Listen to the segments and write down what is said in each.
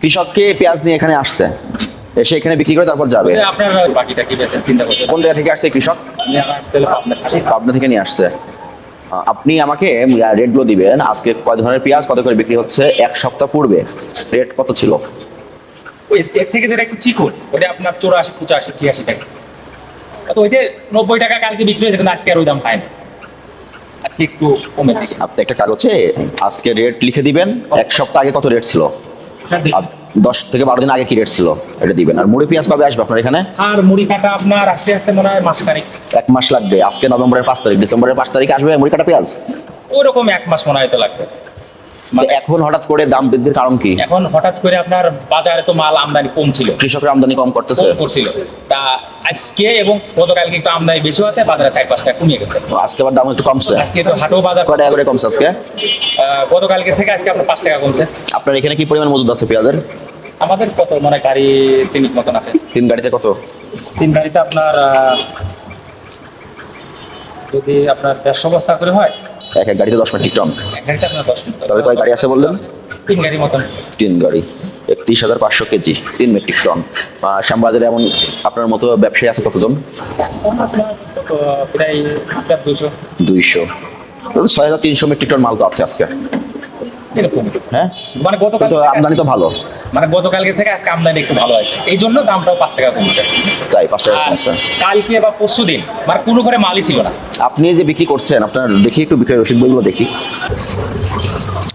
কৃষককে পেঁয়াজ নিয়ে এখানে আসছে। এসে এখানে বিক্রি করে তারপর যাবে। আপনার বাকিটা কি বেছেন চিন্তা করতে কোন জায়গা থেকে আসছে কৃষক? পাবনা থেকে। নিয়ে আসছে। আপনি আমাকে রেটগুলো দিবেন। আজকে কয় ধরনের পেঁয়াজ কত করে বিক্রি হচ্ছে এক সপ্তাহ পূর্বে? রেট কত ছিল? এর- থেকে যেটা একটু চিকুন ওটা আপনার চৌরাশি পঁচাশি ছিয়াশি টাকা। তো ওইটা নব্বই টাকা কালকে বিক্রি হয়েছে কিন্তু আজকে আর ওই দাম পায় না। আজকে একটু কমে আপনি একটা কাগজে আজকে রেট লিখে দিবেন এক সপ্তাহ আগে কত রেট ছিল? দশ থেকে বারো দিন আগে কি রেট ছিল? এটা দিবেন। আর মুড়ি পেঁয়াজ কবে আসবে আপনার এখানে? আর মুড়ি কাটা আপনার আসতে আসতে মনে হয় মাস এক মাস লাগবে। আজকে নভেম্বরের পাঁচ তারিখ। ডিসেম্বরের পাঁচ তারিখ আসবে মুড়ি কাটা পেঁয়াজ? ওরকম এক মাস মনে হয় তো লাগবে। এখন হঠাৎ করে দাম বৃদ্ধির কারণ কি? এখন হঠাৎ করে আপনার বাজারে তো মাল আমদানি কম ছিল কৃষকের আমদানি কম করতেছে? করছিল। তা আজকে এবং গতকালকে একটু আমদানি বেশি হতে বাজারে চার পাঁচটা কমিয়ে গেছে। আজকে আবার দাম একটু কমছে? আজকে তো হাটও বাজার কয় টাকা করে কমছে আজকে? গতকালকে থেকে আজকে আপনার পাঁচ টাকা কমছে। আপনার এখানে কি পরিমাণ মজুদ আছে পেঁয়াজের? আমাদের কত? মানে গাড়ি তিন মতন আছে। তিন গাড়িতে কত? তিন গাড়িতে আপনার যদি আপনার দেড়শো বস্তা করে হয় এক এক গাড়িতে দশ মেট্রিক টন এক গাড়িতে আপনার দশ তাহলে কয় গাড়ি আছে বললেন? তিন গাড়ি মতন। তিন গাড়ি। একত্রিশ হাজার পাঁচশো কেজি তিন মেট্রিক টন শ্যামবাজারে এমন আপনার মতো ব্যবসায়ী আছে কতজন? প্রায় দুশো দুইশো। তাহলে ছয় হাজার তিনশো মেট্রিক টন মাল তো আছে আজকে। হ্যাঁ? মানে গতকাল আমদানি তো ভালো। মানে গতকালকে থেকে আজকে আমদানি একটু ভালো আছে এই জন্য দামটাও পাঁচ টাকা কমছে। তাই পাঁচ টাকা কমছে। কালকে বা পরশু দিন মানে কোনো ঘরে মালই ছিল না। আপনি যে বিক্রি করছেন আপনার দেখি একটু বিক্রয় রসিদ বইগুলো দেখি।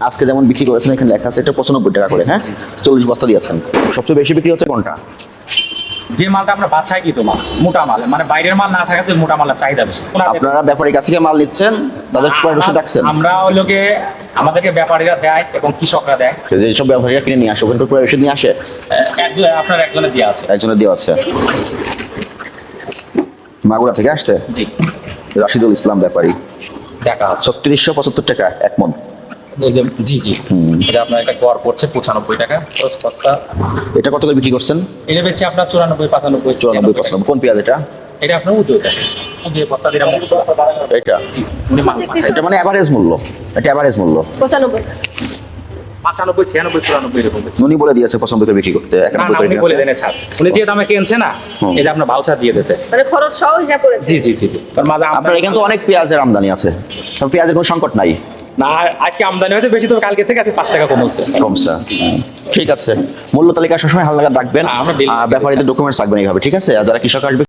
আজকে যেমন বিক্রি করেছেন এখানে লেখা আছে এটা পঁচানব্বই টাকা করে হ্যাঁ? চল্লিশ বস্তা দিয়েছেন। সবচেয়ে বেশি বিক্রি হচ্ছে কোনটা? যে মালটা আমরা বাছাই কি তো মাল মোটা মাল মানে বাইরের মাল না থাকাতে মোটা মালের চাহিদা বেশি। আপনারা ব্যাপারীর কাছ থেকে মাল নিচ্ছেন তাদের রাখছেন? আমরা লোকে আমাদেরকে ব্যাপারীরা দেয় এবং কৃষকরা দেয়। যেসব ব্যবসায়ীরা কিনে নিয়ে আসে ওখানে ক্রয় রসিদ নিয়ে আসে? একজন আপনার একজনের দেওয়া আছে। একজনের দেওয়া আছে। মাগুরা থেকে আসছে? জি। রাশিদুল ইসলাম ব্যাপারী। টাকা ছত্রিশশো পঁচাত্তর টাকা এক মন। জি জি। এটা আপনার একটা গড় পড়ছে পঁচানব্বই টাকা। এটা কত করে বিক্রি করছেন? এটা বেচছে আপনার চুরানব্বই পাঁচানব্বই চুরানব্বই পার্সেন্ট কোন পেঁয়াজ এটা। এটা আপনার উদ্যোগ উদ্যোগ এটা জি উনি মাল পাঠায়। এটা মানে অ্যাভারেজ মূল্য। এটা অ্যাভারেজ মূল্য। পঁচানব্বই। পাঁচানব্বই ছিয়ানব্বই চুরানব্বই এরকম উনি বলে দিয়েছে পছন্দ বিক্রি করতে। না একানব্বই না করে উনি বলে দেন ছাড়। উনি যে দামে কিনছে না হুম। এটা আপনার ভাউচার দিয়ে দিয়েছে। মানে খরচ সহ হিসাব করেছে জি জি জি জি। তার মাঝে আপনার এখানে তো অনেক পেঁয়াজের আমদানি আছে। পেঁয়াজের কোনো সংকট নাই। না আজকে আমদানি হয়েছে বেশি তবে কালকে থেকে আছে পাঁচ টাকা কম হচ্ছে। কমছে। ঠিক আছে। মূল্য তালিকা সবসময় হালকা রাখবেন। ব্যাপারীদের ডকুমেন্টস রাখবেন এইভাবে ঠিক আছে? যারা কৃষক আসবে